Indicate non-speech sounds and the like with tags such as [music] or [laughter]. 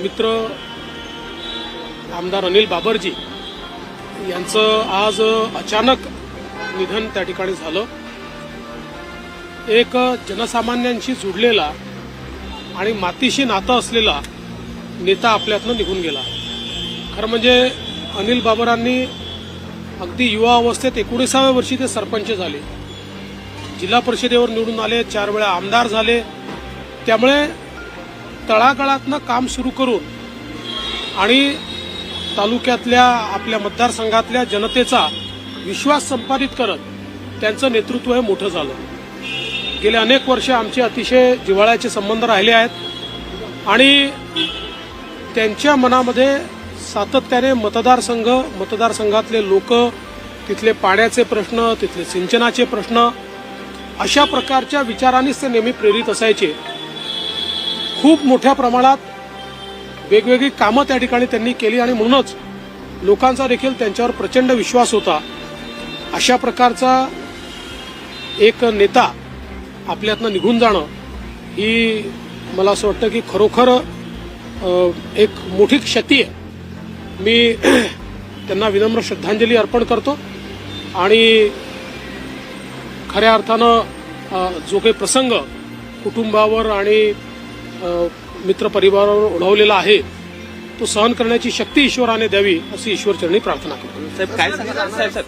मित्र आमदार अनिल बाबरजी यांचं आज अचानक निधन त्या ठिकाणी झालं. एक जनसामान्यांशी जुडलेला आणि मातीशी नातं असलेला नेता आपल्यातनं निघून गेला. खरं म्हणजे अनिल बाबरांनी अगदी युवा अवस्थेत एकोणीसाव्या वर्षी ते सरपंच झाले. जिल्हा परिषदेवर निवडून आले चार वेळा आमदार झाले. त्यामुळे तळागाळातनं काम सुरू करून आणि तालुक्यातल्या आपल्या मतदारसंघातल्या जनतेचा विश्वास संपादित करत त्यांचं नेतृत्व हे मोठं झालं. गेले अनेक वर्ष आमचे अतिशय जिव्हाळ्याचे संबंध राहिले आहेत आणि त्यांच्या मनामध्ये सातत्याने मतदारसंघ मतदारसंघातले लोक तिथले पाण्याचे प्रश्न तिथले सिंचनाचे प्रश्न अशा प्रकारच्या विचारांनीच ते नेहमी प्रेरित असायचे. खूप मोठ्या प्रमाणात वेगवेगळी कामं त्या ठिकाणी त्यांनी केली आणि म्हणूनच लोकांचा देखील त्यांच्यावर प्रचंड विश्वास होता. अशा प्रकारचा एक नेता आपल्यातनं निघून जाणं ही मला असं वाटतं की खरोखर एक मोठी क्षती आहे. मी [clears throat] त्यांना विनम्र श्रद्धांजली अर्पण करतो आणि खऱ्या अर्थानं जो काही प्रसंग कुटुंबावर आणि मित्रपरिवारावर ओढवलेला आहे तो सहन करण्याची शक्ती ईश्वराने द्यावी अशी ईश्वरचरणी प्रार्थना करतो. साहेब काय साहेब.